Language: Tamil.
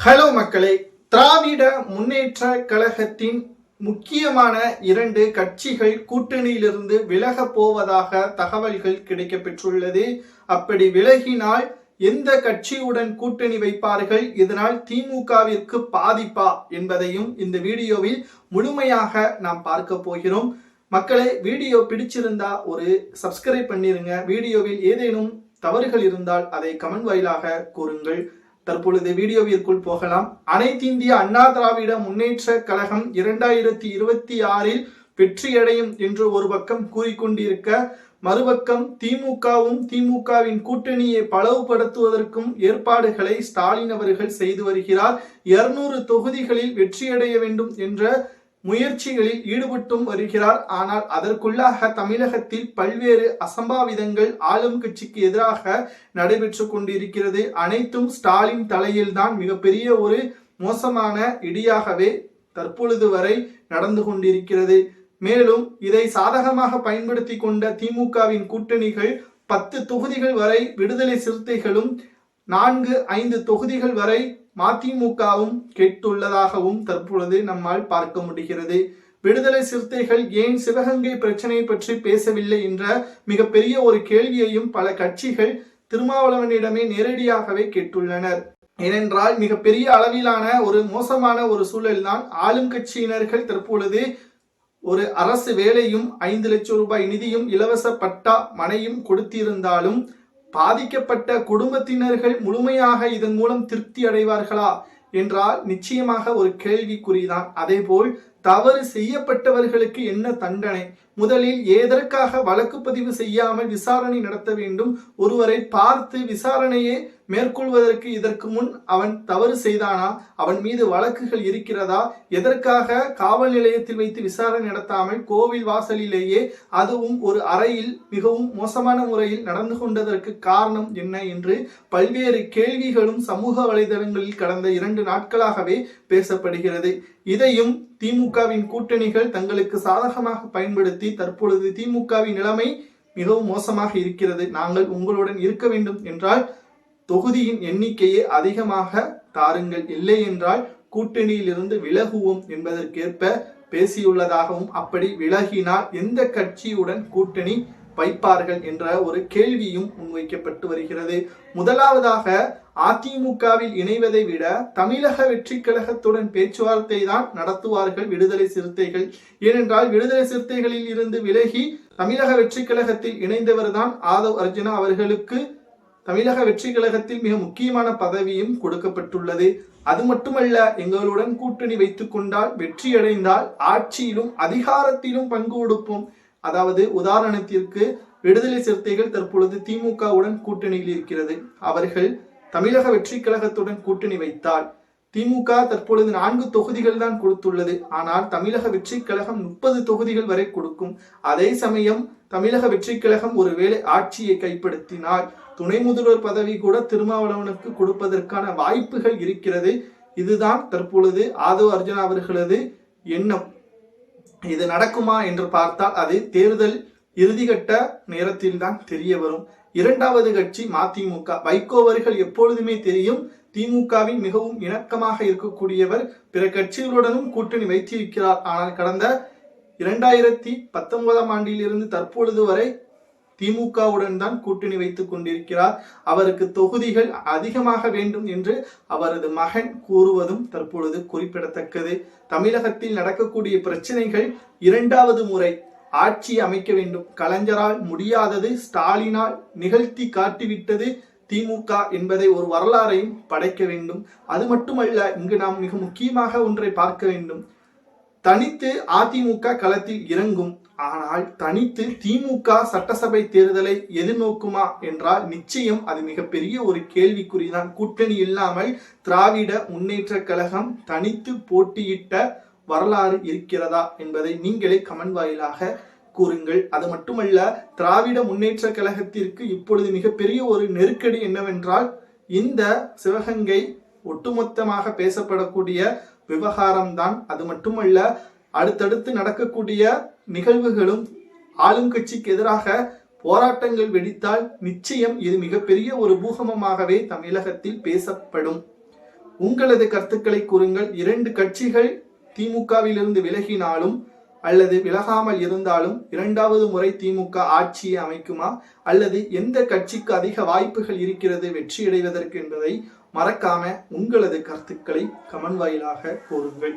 ஹலோ மக்களே திராவிட முன்னேற்ற கழகத்தின் முக்கியமான இரண்டு கட்சிகள் கூட்டணியிலிருந்து விலக போவதாக தகவல்கள் கிடைக்கப்பெற்றுள்ளது. அப்படி விலகினால் எந்த கட்சியுடன் கூட்டணி வைப்பார்கள்? இதனால் திமுகவிற்கு பாதிப்பா என்பதையும் இந்த வீடியோவில் முழுமையாக நாம் பார்க்க போகிறோம். மக்களே வீடியோ பிடிச்சிருந்தா ஒரு சப்ஸ்கிரைப் பண்ணிருங்க. வீடியோவில் ஏதேனும் தவறுகள் இருந்தால் அதை கமெண்ட் வாயிலாக கூறுங்கள். தற்பொழுது வீடியோவிற்குள் போகலாம். அனைத்திந்திய அண்ணா திராவிட முன்னேற்ற கழகம் இரண்டாயிரத்தி இருபத்தி ஆறில் வெற்றியடையும் என்று ஒரு பக்கம் கூறிக்கொண்டிருக்க மறுபக்கம் திமுகவும் திமுகவின் கூட்டணியை பலவுபடுத்துவதற்கும் ஏற்பாடுகளை ஸ்டாலின் அவர்கள் செய்து வருகிறார். இருநூறு தொகுதிகளில் வெற்றியடைய வேண்டும் என்ற முயற்சிகளில் ஈடுபட்டும் வருகிறார். ஆனால் அதற்குள்ளாக தமிழகத்தில் பல்வேறு அசம்பாவிதங்கள் ஆளும் கட்சிக்கு எதிராக நடைபெற்று கொண்டிருக்கிறது. அனைத்தும் ஸ்டாலின் தலையில்தான் மிகப்பெரிய ஒரு மோசமான இடியாகவே தற்பொழுது வரை நடந்து கொண்டிருக்கிறது. மேலும் இதை சாதகமாக பயன்படுத்தி கொண்ட திமுகவின் கூட்டணிகள் பத்து தொகுதிகள் வரை விடுதலை சிறுத்தைகளும் நான்கு ஐந்து தொகுதிகள் வரை மதிமுகவும் கேட்டுள்ளதாகவும் தற்பொழுது நம்மால் பார்க்க முடிகிறது. விடுதலை சிறுத்தைகள் ஏன் சிவகங்கை பிரச்சனை பற்றி பேசவில்லை என்ற மிகப்பெரிய ஒரு கேள்வியையும் பல கட்சிகள் திருமாவளவனிடமே நேரடியாகவே கேட்டுள்ளனர். ஏனென்றால் மிகப்பெரிய அளவிலான ஒரு மோசமான ஒரு சூழல்தான் ஆளும் கட்சியினர்கள் தற்பொழுது ஒரு அரசு வேலையும் ஐந்து லட்சம் ரூபாய் நிதியும் இலவச பட்டா மனையும் கொடுத்திருந்தாலும் பாதிக்கப்பட்ட குடும்பத்தினர்கள் முழுமையாக இதன் மூலம் திருப்தி அடைவார்களா என்றால் நிச்சயமாக ஒரு கேள்விக்குறிதான். அதேபோல் தவறு செய்யப்பட்டவர்களுக்கு என்ன தண்டனை? முதலில் எதற்காக வழக்கு பதிவு செய்யாமல் விசாரணை நடத்த வேண்டும். ஒருவரை பார்த்து விசாரணையே மேற்கொள்வதற்கு இதற்கு முன் அவன் தவறு செய்தானா? அவன் மீது வழக்குகள் இருக்கிறதா? எதற்காக காவல் நிலையத்தில் வைத்து விசாரணை நடத்தாமல் கோவில் வாசலிலேயே அதுவும் ஒரு அறையில் மிகவும் மோசமான முறையில் நடந்து கொண்டதற்கு காரணம் என்ன என்று பல்வேறு கேள்விகளும் சமூக வலைதளங்களில் கடந்த இரண்டு நாட்களாகவே பேசப்படுகிறது. இதையும் திமுகவின் கூட்டணிகள் தங்களுக்கு சாதகமாக பயன்படுத்தி தற்பொழுது திமுகவின் நிலைமை மிகவும் மோசமாக இருக்கிறது. நாங்கள் உங்களுடன் இருக்க வேண்டும் என்றால் தொகுதியின் எண்ணிக்கையை அதிகமாக தாருங்கள். இல்லை என்றால் கூட்டணியில் இருந்து விலகுவோம் என்பதற்கேற்ப பேசியுள்ளதாகவும் அப்படி விலகினால் எந்த கட்சியுடன் கூட்டணி வைப்பார்கள் என்ற ஒரு கேள்வியும் முன்வைக்கப்பட்டு வருகிறது. முதலாவதாக அதிமுகவில் இணைவதை விட தமிழக வெற்றி கழகத்துடன் பேச்சுவார்த்தை தான் நடத்துவார்கள் விடுதலை சிறுத்தைகள். ஏனென்றால் விடுதலை சிறுத்தைகளில் இருந்து விலகி தமிழக வெற்றி கழகத்தில் இணைந்தவர் தான் ஆதவ் அர்ஜுனா அவர்களுக்கு தமிழக வெற்றி கழகத்தில் மிக முக்கியமான பதவியும் கொடுக்கப்பட்டுள்ளது. அது மட்டுமல்ல எங்களுடன் கூட்டணி வைத்துக் கொண்டால் வெற்றியடைந்தால் ஆட்சியிலும் அதிகாரத்திலும் பங்கு கொடுப்போம். அதாவது உதாரணத்திற்கு விடுதலை சிறுத்தைகள் தற்பொழுது திமுகவுடன் கூட்டணியில் இருக்கிறது. அவர்கள் தமிழக வெற்றி கழகத்துடன் கூட்டணி வைத்தால் திமுக தற்பொழுது நான்கு தொகுதிகள் தான் கொடுத்துள்ளது. ஆனால் தமிழக வெற்றி கழகம் முப்பது தொகுதிகள் வரை கொடுக்கும். அதே சமயம் தமிழக வெற்றி கழகம் ஒருவேளை ஆட்சியை கைப்படுத்தினால் துணை முதல்வர் பதவி கூட திருமாவளவனுக்கு கொடுப்பதற்கான வாய்ப்புகள் இருக்கிறது. இதுதான் தற்பொழுது ஆதவ் அர்ஜுனா அவர்களது எண்ணம். இது நடக்குமா என்று பார்த்தால் அது தேர்தல் இறுதிகட்ட நேரத்தில் தான் தெரிய வரும். இரண்டாவது கட்சி மதிமுக வைகோ அவர்கள் எப்பொழுதுமே தெரியும் திமுகவின் மிகவும் இணக்கமாக இருக்கக்கூடியவர் பிற கட்சிகளுடனும் கூட்டணி வைத்திருக்கிறார். ஆனால் கடந்த இரண்டாயிரத்தி பத்தொன்பதாம் ஆண்டில் இருந்து தற்பொழுது வரை திமுகவுடன் தான் கூட்டணி வைத்துக் கொண்டிருக்கிறார். அவருக்கு தொகுதிகள் அதிகமாக வேண்டும் என்று அவரது மகன் கூறுவதும் தற்பொழுது குறிப்பிடத்தக்கது. தமிழகத்தில் நடக்கக்கூடிய பிரச்சனைகள் இரண்டாவது முறை ஆட்சி அமைக்க வேண்டும். கலைஞரால் முடியாதது ஸ்டாலினால் நிகழ்த்தி காட்டிவிட்டது திமுக என்பதை ஒரு வரலாறையும் படைக்க வேண்டும். அது மட்டுமல்ல இங்கு நாம் மிக முக்கியமாக ஒன்றை பார்க்க வேண்டும். தனித்து அதிமுக களத்தில் இறங்கும். ஆனால் தனித்து திமுக சட்டசபை தேர்தலை எதிர்நோக்குமா என்றால் நிச்சயம் அது மிகப்பெரிய ஒரு கேள்விக்குறிதான். கூட்டணி இல்லாமல் திராவிட முன்னேற்ற கழகம் தனித்து போட்டியிட்ட வரலாறு இருக்கிறதா என்பதை நீங்களே கமெண்ட் வாயிலாக கூறுங்கள். அது மட்டுமல்ல திராவிட முன்னேற்ற கழகத்திற்கு இப்பொழுது மிகப்பெரிய ஒரு நெருக்கடி என்னவென்றால் இந்த சிவகங்கை ஒட்டுமொத்தமாக பேசப்படக்கூடிய விவகாரம்தான். அது மட்டுமல்ல அடுத்தடுத்து நடக்கக்கூடிய நிகழ்வுகளும் ஆளும் கட்சிக்கு எதிராக போராட்டங்கள் வெடித்தால் நிச்சயம் இது மிகப்பெரிய ஒரு பூகமமாகவே தமிழகத்தில் பேசப்படும். உங்களது கருத்துக்களை கூறுங்கள். இரண்டு கட்சிகள் திமுகவிலிருந்து விலகினாலும் அல்லது விலகாமல் இருந்தாலும் இரண்டாவது முறை திமுக ஆட்சியை அமைக்குமா? அல்லது எந்த கட்சிக்கு அதிக வாய்ப்புகள் இருக்கிறது வெற்றியடைவதற்கு என்பதை மறக்காம உங்களது கருத்துக்களை கமன் வாயிலாக கூறுங்கள்.